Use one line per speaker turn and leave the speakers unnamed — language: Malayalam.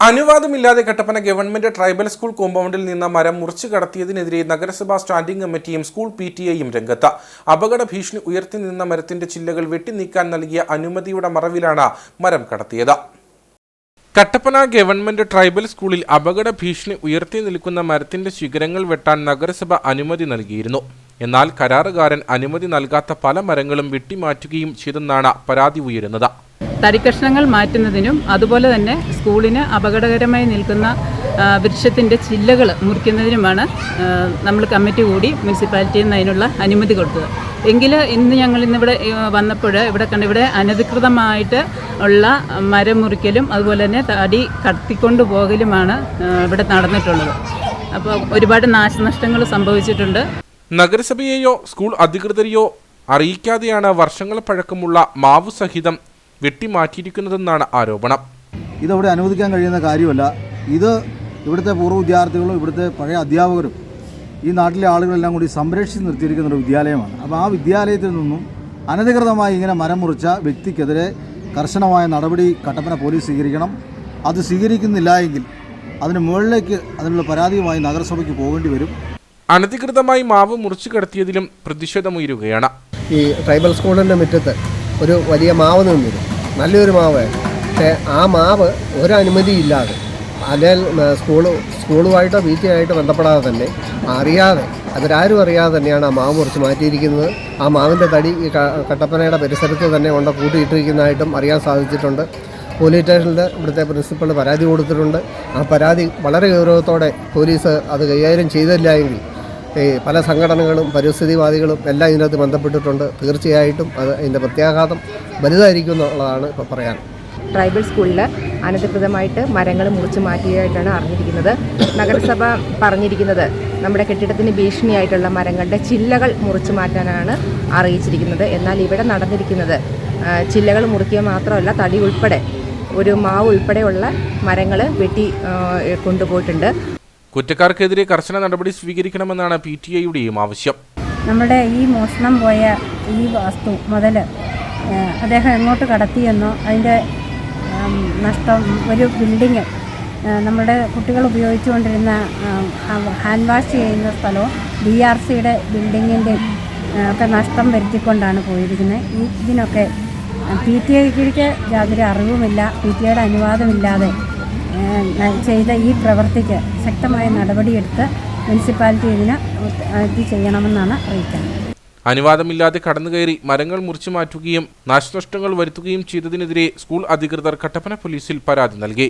അനുവാദമില്ലാതെ കട്ടപ്പന ഗവൺമെന്റ് ട്രൈബൽ സ്കൂൾ കോമ്പൗണ്ടിൽ നിന്ന് മരം മുറിച്ചു കടത്തിയതിനെതിരെ നഗരസഭാ സ്റ്റാൻഡിംഗ് കമ്മിറ്റിയും സ്കൂൾ പി ടി എയും രംഗത്ത്. അപകട ഭീഷണി ഉയർത്തി നിന്ന മരത്തിന്റെ ചില്ലകൾ വെട്ടിനീക്കാൻ നൽകിയ അനുമതിയുടെ മറവിലാണ് മരം കടത്തിയത്. കട്ടപ്പന ഗവൺമെന്റ് ട്രൈബൽ സ്കൂളിൽ അപകട ഭീഷണി ഉയർത്തി നിൽക്കുന്ന മരത്തിന്റെ ശിഖരങ്ങൾ വെട്ടാൻ നഗരസഭ അനുമതി നൽകിയിരുന്നു. എന്നാൽ കരാറുകാരൻ അനുമതി നൽകാത്ത പല മരങ്ങളും വെട്ടിമാറ്റുകയും ചെയ്തെന്നാണ് പരാതി ഉയരുന്നത്.
തടിക്കഷ്ണങ്ങൾ മാറ്റുന്നതിനും അതുപോലെ തന്നെ സ്കൂളിന് അപകടകരമായി നിൽക്കുന്ന വൃക്ഷത്തിന്റെ ചില്ലകൾ മുറിക്കുന്നതിനുമാണ് നമ്മൾ കമ്മിറ്റി കൂടി മുനിസിപ്പാലിറ്റിയിൽ നിന്ന് അതിനുള്ള അനുമതി കൊടുത്തത്. എങ്കിൽ ഇന്ന് ഞങ്ങൾ ഇന്നിവിടെ വന്നപ്പോൾ ഇവിടെ കണ്ട് ഇവിടെ അനധികൃതമായിട്ട് ഉള്ള മരം മുറിക്കലും അതുപോലെ തന്നെ തടി കടത്തിക്കൊണ്ട് പോകലുമാണ് ഇവിടെ നടന്നിട്ടുള്ളത്. അപ്പോൾ ഒരുപാട് നാശനഷ്ടങ്ങൾ സംഭവിച്ചിട്ടുണ്ട്.
നഗരസഭയെയോ സ്കൂൾ അധികൃതരെയോ അറിയിക്കാതെയാണ് വർഷങ്ങൾ പഴക്കമുള്ള മാവു സഹിതം വെട്ടിമാറ്റിയിരിക്കുന്നതെന്നാണ് ആരോപണം.
ഇതവിടെ അനുവദിക്കാൻ കഴിയുന്ന കാര്യമല്ല. ഇത് ഇവിടുത്തെ പൂർവ വിദ്യാർത്ഥികളും ഇവിടുത്തെ പഴയ അധ്യാപകരും ഈ നാട്ടിലെ ആളുകളെല്ലാം കൂടി സംരക്ഷിച്ച് നിർത്തിയിരിക്കുന്ന ഒരു വിദ്യാലയമാണ്. അപ്പോൾ ആ വിദ്യാലയത്തിൽ നിന്നും അനധികൃതമായി ഇങ്ങനെ മരം മുറിച്ച വ്യക്തിക്കെതിരെ കർശനമായ നടപടി കട്ടപ്പന പോലീസ് സ്വീകരിക്കണം. അത് സ്വീകരിക്കുന്നില്ല എങ്കിൽ അതിന് മുകളിലേക്ക് അതിനുള്ള പരാതിയുമായി നഗരസഭയ്ക്ക് പോകേണ്ടി വരും.
അനധികൃതമായി മാവ് മുറിച്ചു കടത്തിയതിലും പ്രതിഷേധമുയരുകയാണ്.
ഈ ട്രൈബൽ സ്കൂളിന്റെ മുറ്റത്ത് ഒരു വലിയ മാവ് നിന്നിരുന്നു. നല്ലൊരു മാവ്. പക്ഷേ ആ മാവ് ഒരനുമതിയില്ലാതെ അല്ലെങ്കിൽ സ്കൂൾ സ്കൂളുമായിട്ടോ വീട്ടിലായിട്ടോ ബന്ധപ്പെടാതെ തന്നെ അറിയാതെ അവരാരും അറിയാതെ തന്നെയാണ് ആ മാവ് കുറച്ച് മാറ്റിയിരിക്കുന്നത്. ആ മാവിന്റെ തടി ഈ കട്ടപ്പനയുടെ പരിസരത്ത് തന്നെ കൊണ്ട് കൂട്ടിയിട്ടിരിക്കുന്നതായിട്ടും അറിയാൻ സാധിച്ചിട്ടുണ്ട്. പോലീസ് സ്റ്റേഷനിൽ ഇവിടുത്തെ പ്രിൻസിപ്പൾ പരാതി കൊടുത്തിട്ടുണ്ട്. ആ പരാതി വളരെ ഗൗരവത്തോടെ പോലീസ് അത് കൈകാര്യം ചെയ്തില്ല എങ്കിൽ പല സംഘടനകളും പരിസ്ഥിതിവാദികളും എല്ലാം ഇതിനകത്ത് ബന്ധപ്പെട്ടിട്ടുണ്ട്. തീർച്ചയായിട്ടും അത് അതിന്റെ പ്രത്യാഘാതം വലുതായിരിക്കും എന്നുള്ളതാണ് ഇപ്പോൾ പറയാൻ.
ട്രൈബൽ സ്കൂളിൽ അനധികൃതമായിട്ട് മരങ്ങൾ മുറിച്ച് മാറ്റിയതായിട്ടാണ് അറിഞ്ഞിരിക്കുന്നത്. നഗരസഭ പറഞ്ഞിരിക്കുന്നത് നമ്മുടെ കെട്ടിടത്തിന് ഭീഷണിയായിട്ടുള്ള മരങ്ങളുടെ ചില്ലകൾ മുറിച്ച് മാറ്റാനാണ് അറിയിച്ചിരിക്കുന്നത്. എന്നാൽ ഇവിടെ നടന്നിരിക്കുന്നത് ചില്ലകൾ മുറിക്കുക മാത്രമല്ല തടി ഉൾപ്പെടെ ഒരു മാവ് ഉൾപ്പെടെയുള്ള മരങ്ങൾ വെട്ടി കൊണ്ടുപോയിട്ടുണ്ട്.
കുറ്റക്കാർക്കെതിരെ കർശന നടപടി സ്വീകരിക്കണമെന്നാണ് പി ടി ഐയുടെയും ആവശ്യം.
നമ്മുടെ ഈ മോഷണം പോയ ഈ വസ്തു മുതൽ അദ്ദേഹം എങ്ങോട്ട് കടത്തിയെന്നോ അതിന്റെ നഷ്ടം ഒരു ബിൽഡിങ് നമ്മുടെ കുട്ടികൾ ഉപയോഗിച്ചുകൊണ്ടിരുന്ന ഹാൻഡ് വാഷ് ചെയ്യുന്ന സ്ഥലവും ബി ആർ സിയുടെ ബിൽഡിങ്ങിന്റെ ഒക്കെ നഷ്ടം വരുത്തിക്കൊണ്ടാണ് പോയിരിക്കുന്നത്. ഈ ഇതിനൊക്കെ പി ടി ഐക്ക് യാതൊരു അറിവുമില്ല പി ടി ഐയുടെ അനുവാദമില്ലാതെ ചെയ്ത ഈ പ്രവൃത്തിക്ക് ശക്തമായ നടപടിയെടുത്ത് മുനിസിപ്പാലിറ്റി ഇതിന് ഇത് ചെയ്യണമെന്നാണ് അറിയിക്കുന്നത്.
അനുവാദമില്ലാതെ കടന്നുകയറി മരങ്ങൾ മുറിച്ചു മാറ്റുകയും നാശനഷ്ടങ്ങൾ വരുത്തുകയും ചെയ്തതിനെതിരെ സ്കൂൾ അധികൃതർ കട്ടപ്പന പോലീസിൽ പരാതി നൽകി.